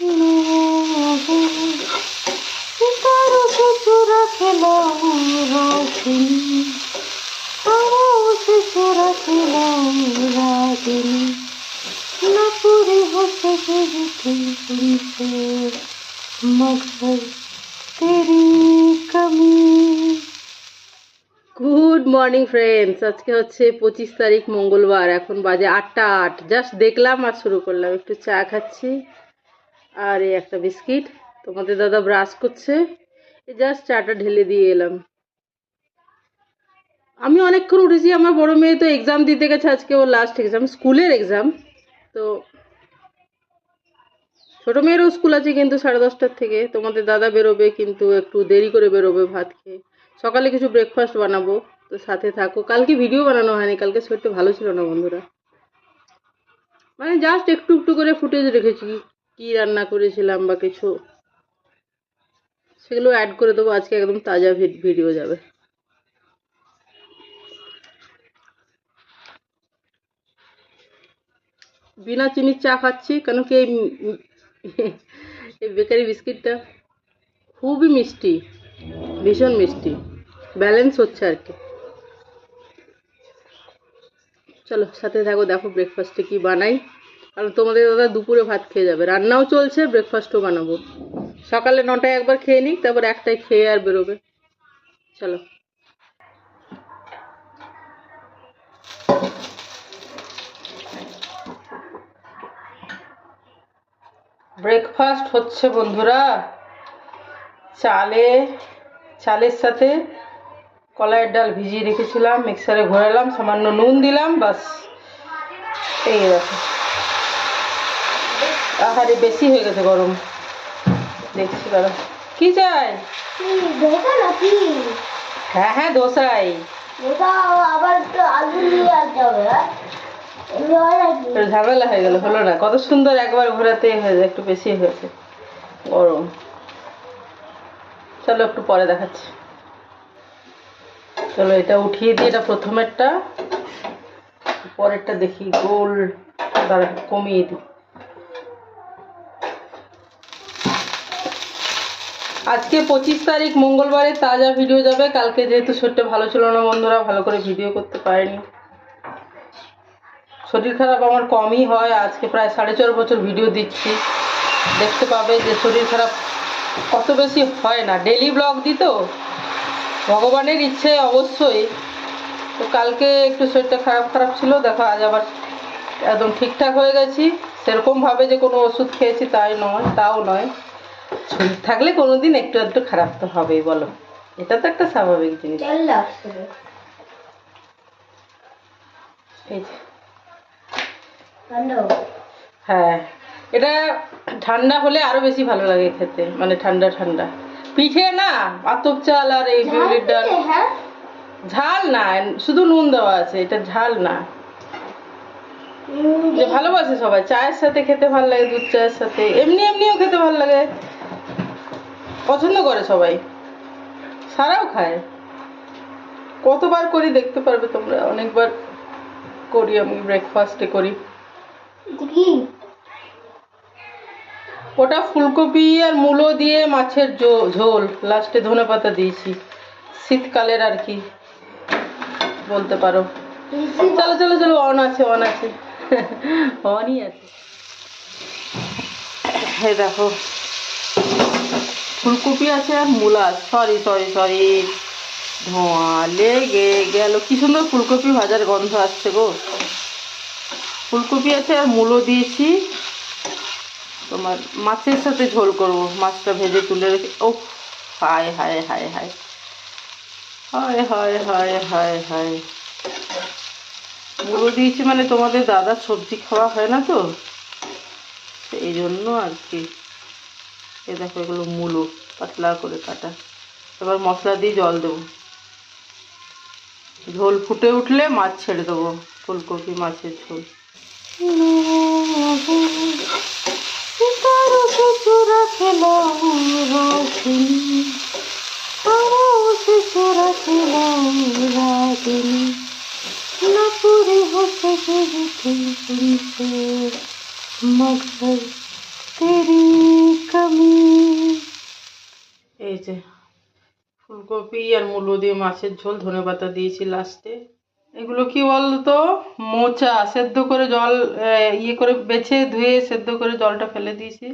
Good morning friends আজকে হচ্ছে পঁচিশ তারিখ মঙ্গলবার। এখন বাজে আটটা আট। জাস্ট দেখলাম আর শুরু করলাম। একটু চা খাচ্ছি। আর এই একটা বিস্কিট। তোমাদের দাদা ব্রাশ করছে। জাস্ট চাটা ঢেলে দিয়ে এলাম। আমি অনেকক্ষণ উঠেছি, আমার বড় মেয়ে তো এক্সাম দিতে গেছে, আজকে ওর লাস্ট এক্সাম স্কুলের এক্সাম তো ছোটো মেয়েরও স্কুল আছে কিন্তু সাড়ে দশটার থেকে। তোমাদের দাদা বেরোবে কিন্তু একটু দেরি করে বেরোবে ভাত খেয়ে। সকালে কিছু ব্রেকফাস্ট বানাবো, তো সাথে থাকো। কালকে ভিডিও বানানো হয়নি, কালকে শরীরটা ভালো ছিল না বন্ধুরা। মানে জাস্ট একটু একটু করে ফুটেজ রেখেছি। কি রান্না করেছিলাম বা কিছু, সেগুলো অ্যাড করে দেবো, আজকে একদম তাজা ভিডিও যাবে। বিনা চিনির চা খাচ্ছি, কেন কি এই এই বেকারি বিস্কিটটা খুবই মিষ্টি, ভীষণ মিষ্টি ব্যালেন্স হচ্ছে আর কি। চলো, সাথে থাকো, দেখো ব্রেকফাস্টে কি বানাই। কারণ তোমাদের দাদা দুপুরে ভাত খেয়ে যাবে। রান্নাও চলছে ব্রেকফাস্টও বানাবো। সকালে নটায় একবার খেয়ে নিই তারপর একটাই খেয়ে আর বেরোবে। চলো। ব্রেকফাস্ট হচ্ছে বন্ধুরা চালে, চালের সাথে কলাইয়ের ডাল ভিজিয়ে রেখেছিলাম মিক্সারে ঘোরালাম, সামান্য নুন দিলাম, বাস। এই দেখো। আহারে, বেশি হয়ে গেছে গরম। দেখছি দাদা কি চাই? হ্যাঁ হ্যাঁ দোসাই। ঝামেলা হয়ে গেল, হলো না। কত সুন্দর একবার ঘোরাতেই হয়ে যায় একটু বেশি হয়েছে। গরম। চলো, একটু পরে দেখাচ্ছি। চলো, এটা উঠিয়ে দিই, এটা প্রথমেরটা। পরেরটা দেখি, গোল, দাঁড়া, কমিয়ে দিই। আজকে পঁচিশ তারিখ, মঙ্গলবারে তাজা ভিডিও যাবে। কালকে যেহেতু শরীরটা ভালো ছিল না বন্ধুরা, ভালো করে ভিডিও করতে পারিনি। শরীর খারাপ আমার কমই হয়, আজকে প্রায় সাড়ে চার বছর ভিডিও দিচ্ছি। দেখতে পাবে যে শরীর খারাপ কত বেশি হয় না। ডেলি ব্লগ দিত ভগবানের ইচ্ছে অবশ্যই। তো কালকে একটু শরীরটা খারাপ খারাপ ছিল, দেখো আজ আবার একদম ঠিকঠাক হয়ে গেছি। সেরকমভাবে যে কোনো ওষুধ খেয়েছি তাই নয়, তাও নয়। শরীর থাকলে কোনো দিন একটু একটু খারাপ তো হবেই বলো। এটা তো একটা স্বাভাবিক জিনিস। এই যে। হ্যাঁ। এটা ঠান্ডা হলে আরও বেশি ভালো লাগে খেতে মানে ঠান্ডা ঠান্ডা। পিঠে না আতপ চাল আর এই বিউলির ডাল। ঝাল হ্যাঁ? না শুধু নুন দেওয়া আছে এটা ঝাল না। যে ভালোবাসে সবাই চায়ের সাথে খেতে ভালো লাগে দুধ চায়ের সাথে। এমনি এমনিও খেতে ভালো লাগে। পছন্দ করে সবাই। সারাও খায়। কতবার করি দেখতে পারবে তোমরা। অনেকবার করি আমি ব্রেকফাস্টে করি। ওটা ফুলকপি আর মূলো দিয়ে মাছের ঝোল। লাস্টে ধনে পাতা দিয়েছি। শীতকালের আর কি বলতে পারো। চলো চলো চলো অন আছে অন আছে। অনই আছে। দেখো। ফুলকপি আছে আর মূলা সরি সরি সরি ধোঁয়া লেগে গেল। কি সুন্দর ফুলকপি ভাজার গন্ধ আসছে গো। ফুলকপি আছে আর মূলো দিয়েছি। তোমার মাছের সাথে ঝোল করব। মাছটা ভেজে তুলে রেখে ও, হায় হায় হায় হায়। হায় হায় হায় হায় হায়। মূলো দিয়েছি মানে তোমাদের দাদার সবজি খাওয়া হয় না তো? সেই জন্য আর কি। এ দেখো এগুলো মূলো পাতলা করে কাটা এবার মশলা দিয়ে জল দেবো ঝোল ফুটে উঠলে মাছ ছেড়ে দেবো ফুলকপি মাছের ঝোল सितारों से चुरा के लाऊं रोशनी तारों से যে ফুলকপি আর মুলো দিয়ে মাছের ঝোল, ধনে পাতা দিয়েছি লাস্টে। এগুলো কি বলতো? মোচা, সেদ্ধ করে জল ইয়ে করে বেছে ধুয়ে সেদ্ধ করে জলটা ফেলে দিয়েছি।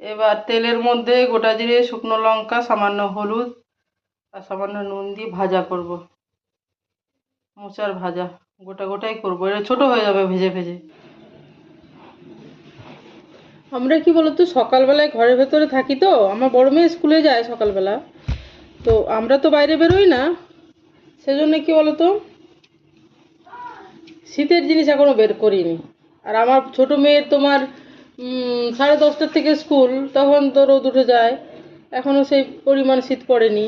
এবার তেলের মধ্যে গোটা জিরে, শুকনো লঙ্কা, সামান্য হলুদ আর সামান্য নুন দিয়ে ভাজা করব। মোচার ভাজা গোটা গোটাই করব। এটা ছোট হয়ে যাবে ভেজে ভেজে। আমরা কি বলতো, সকালবেলায় ঘরের ভেতরে থাকি তো, আমার বড় মেয়ে স্কুলে যায় সকালবেলা। তো আমরা তো বাইরে বেরোই না, সেজন্য কি বলতো, শীতের জিনিস এখনও বের করিনি। আর আমার ছোট মেয়ের তোমার সাড়ে দশটার থেকে স্কুল, তখন তো রোদ উঠে যায়, এখনও সেই পরিমাণ শীত পড়েনি।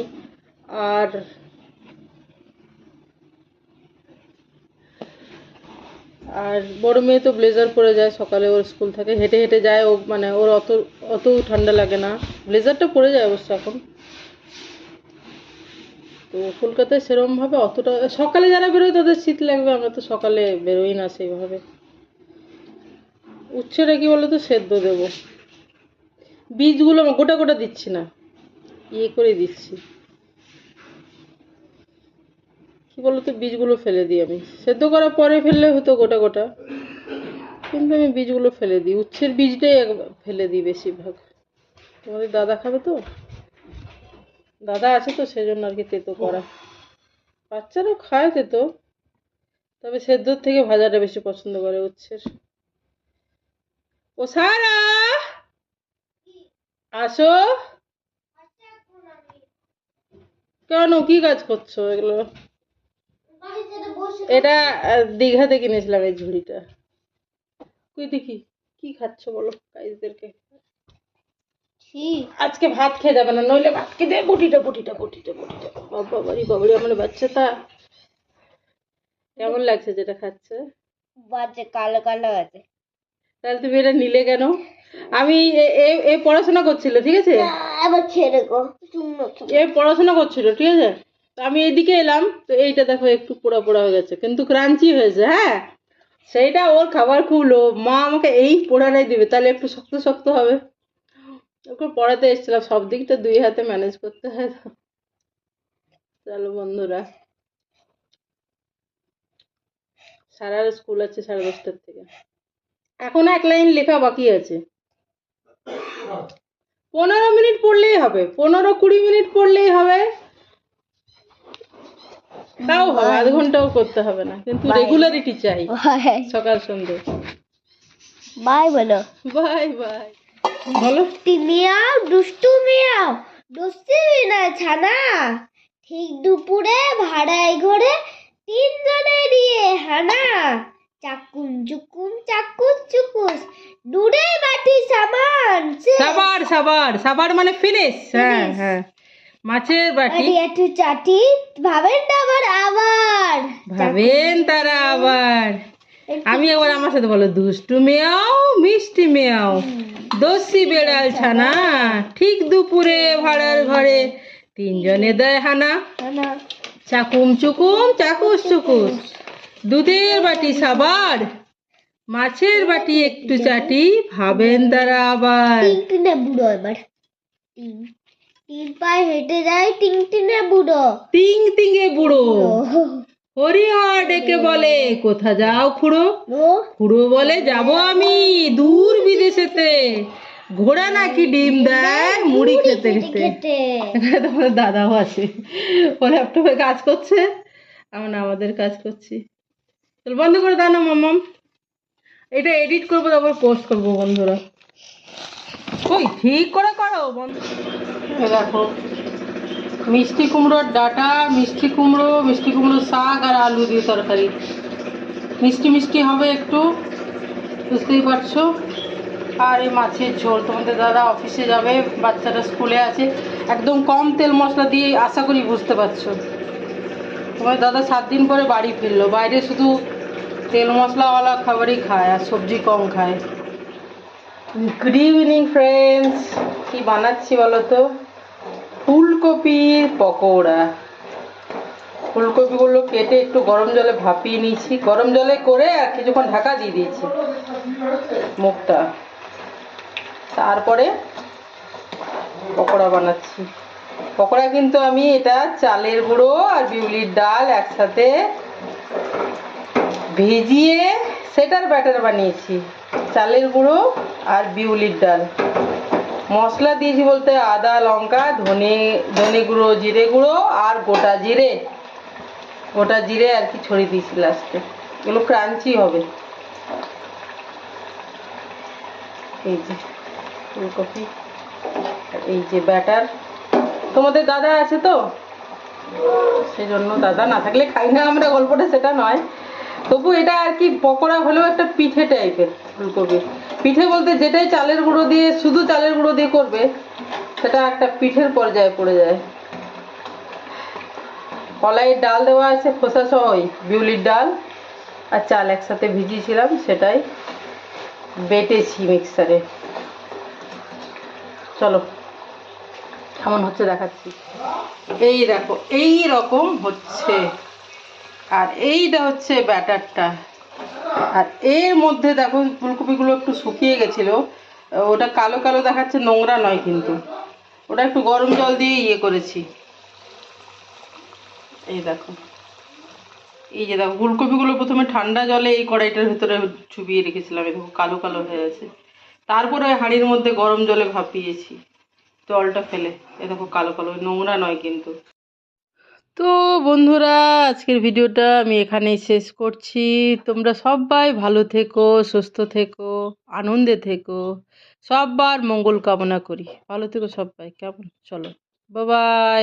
আর আর বড় মেয়ে তো ব্লেজার পরে যায় সকালে, ওর স্কুল থেকে। হেঁটে হেঁটে যায়, ও মানে ওর অত অত ঠান্ডা লাগে না। ব্লেজারটা পরে যায় অবশ্য এখন। তো কলকাতায় সেরমভাবে অতটা, সকালে যারা বেরোয় তাদের শীত লাগবে, আমরা তো সকালে বেরোই না সেইভাবে। উচ্ছেটা কি বলো তো সেদ্ধ দেবো। বীজগুলো গোটা গোটা দিচ্ছি না। ইয়ে করে দিচ্ছি। কি বলতো, বীজগুলো ফেলে দিই আমি। সেদ্ধ করার পরে ফেললে হতো গোটা গোটা। কিন্তু আমি বীজগুলো ফেলে দিই। উচ্ছের বীজটাই ফেলে দিই বেশিরভাগ। তোমাদের দাদা খাবে তো? দাদা আছে তো, সেজন্য আর কি তেতো করা। বাচ্চারাও খায় তেতো। তবে সেদ্ধর থেকে ভাজাটা বেশি পছন্দ করে উচ্ছের। ও সারা আসো। কেন, কি কাজ করছ এগুলো? এটা দীঘাতে কিনেছিলাম এই ঝুড়িটা। কই দেখি কি খাচ্ছ বলো গাইজদেরকে আজকে ভাত খেয়ে যাবে না নইলে ভাত খেয়ে দেবে বটিটা বটিটা বটিটা বটিটা। বাবা বাড়ি বাবারি আমার বাচ্চাটা। কেমন লাগছে যেটা খাচ্ছে? বাজে কালো কালো আছে। তাহলে তুমি এটা নিলে কেন? আমি এ- পড়াশোনা করছিল ঠিক আছে? আবার ছেড়ে গো এ পড়াশোনা করছিল ঠিক আছে? তো আমি এইদিকে এলাম, তো এইটা দেখো একটু পোড়া পোড়া হয়ে গেছে, কিন্তু ক্রাঞ্চি হয়েছে হ্যাঁ? সেইটা ওর খাবার খুব লোভ, মা আমাকে এই পোড়াটাই দিবে, তাহলে একটু শক্ত শক্ত হবে। ওকে পড়াতে এসেছিলাম, সব দিকটা দুই হাতে ম্যানেজ করতে হয়। চলো বন্ধুরা। সারা স্কুল আছে সাড়ে দশটার থেকে। এখন এক লাইন লেখা বাকি আছে। পনেরো মিনিট পড়লেই হবে, পনেরো কুড়ি মিনিট পড়লেই হবে। তাও হবে আধ ঘন্টাও করতে হবে না কিন্তু রেগুলারিটি চাই সকাল সন্ধ্যে। বাই বলো। বাই বাই বলো। মিয়াও দুষ্টু মিয়াও দুষ্টু না ছানা? ঠিক দুপুরে ভাড়ায় ঘরে তিনজনে দিয়ে হানা। চাকুন চুকুন চাকুন চুকুস দূরে বাটি সামান সাবার সাবার সাবার মানে ফিনিশ হ্যাঁ হ্যাঁ। মাছের বাটি? একটু চাটি ভাবেন আবার আবার। ভাবেন তারা আবার। আমি একবার আমার সাথে বলো দুষ্টু মেয়াও মিষ্টি মেয়াও। দস্যি বেড়াল ছানা ঠিক দুপুরে ভাড়ার ঘরে। তিনজনে দেয় হানা। চাকুম চুকুম চাকুস চুকুস। দুধের বাটি সাবার মাছের বাটি একটু চাটি। ভাবেন তারা আবার। টিং টিনে বুড়ো এবার। তিন পায়ে হেঁটে যায় টিং টিনে বুড়ো। তিং তিঙে বুড়ো। হরিহর ডেকে বলে কোথা যাও খুড়ো? খুড়ো বলে যাব আমি দূর বিদেশেতে। ঘোড়া নাকি ডিম দেয় মুড়ি খেতে খেতে খেতে। এখানে তোমার দাদাও আছে ও ল্যাপটপে কাজ করছে। আমরা আমাদের কাজ করছি। চল বন্ধ করে দাও না মামাম এটা এডিট করব তারপর পোস্ট করব বন্ধুরা। কই ঠিক করে করো, বন্ধ। দেখো, মিষ্টি কুমড়োর ডাটা, মিষ্টি কুমড়ো, মিষ্টি কুমড়োর শাক আর আলু দিয়ে তরকারি। মিষ্টি মিষ্টি হবে একটু, বুঝতেই পারছ? আর এই মাছের ঝোল, তোমাদের দাদা অফিসে যাবে, বাচ্চারা স্কুলে আছে, একদম কম তেল মশলা দিয়ে আশা করি বুঝতে পারছ। তোমার দাদা সাত দিন পরে বাড়ি ফিরলো, বাইরে শুধু তেল মশলাওয়ালা খাবারই খায় আর সবজি কম খায়। গুড ইভিনিং ফ্রেন্ডস কি বানাচ্ছি বলো তো ফুলকপির পকোড়া। ফুলকপিগুলো কেটে একটু গরম জলে ভাপিয়ে নিয়েছি। গরম জলে করে আর কিছুক্ষণ ঢাকা দিয়ে দিয়েছি মুখটা। তারপরে পকোড়া বানাচ্ছি। পকোড়া কিন্তু আমি এটা চালের গুঁড়ো আর বিউলির ডাল একসাথে ভিজিয়ে সেটার ব্যাটার বানিয়েছি। চালের গুঁড়ো আর বিউলির ডাল। মশলা দিয়েছি বলতে আদা, লঙ্কা, ধনে ধনে গুঁড়ো, জিরে গুঁড়ো আর গোটা জিরে। গোটা জিরে আর কি ছড়িয়ে দিয়েছি লাস্টে এগুলো ক্রাঞ্চি হবে। এই যে, ফুলকপি এই যে ব্যাটার তোমাদের দাদা আছে তো? সেজন্য দাদা না থাকলে খাই না আমরা, গল্পটা সেটা নয়। তবু এটা আর কি পকোড়া হলেও একটা পিঠে টাইপের ফুলকপি। পিঠে বলতে যেটাই চালের গুঁড়ো দিয়ে, শুধু চালের গুঁড়ো দিয়ে করবে, সেটা একটা পিঠের পর্যায়ে পড়ে যায়। কলাইয়ের ডাল দেওয়া আছে, খোসা সহই বিউলির ডাল। আর চাল একসাথে ভিজিয়েছিলাম, সেটাই বেটেছি মিক্সারে। চলো, কেমন হচ্ছে দেখাচ্ছি। এই দেখো, এই রকম হচ্ছে। আর এইটা হচ্ছে ব্যাটারটা। আর এর মধ্যে দেখো, ফুলকপিগুলো একটু শুকিয়ে গেছিল। ওটা কালো কালো দেখাচ্ছে, নোংরা নয় কিন্তু। ওটা একটু গরম জল দিয়ে ইয়ে করেছি। এই দেখো। এই যে দেখো, ফুলকপিগুলো প্রথমে ঠান্ডা জলে এই কড়াইটার ভিতরে চুবিয়ে রেখেছিলাম এই দেখো কালো কালো হয়ে আছে। তারপরে ওই হাঁড়ির মধ্যে গরম জলে ভাপিয়েছি। জলটা ফেলে। এ দেখো কালো কালো, নোংরা নয় কিন্তু। তো বন্ধুরা, আজকের ভিডিওটা আমি এখানেই শেষ করছি। তোমরা সবাই ভালো থেকো, সুস্থ থেকো, আনন্দে থেকো। সব্বার মঙ্গল কামনা করি। ভালো থেকো সবাই, কেমন? চলো বাবাই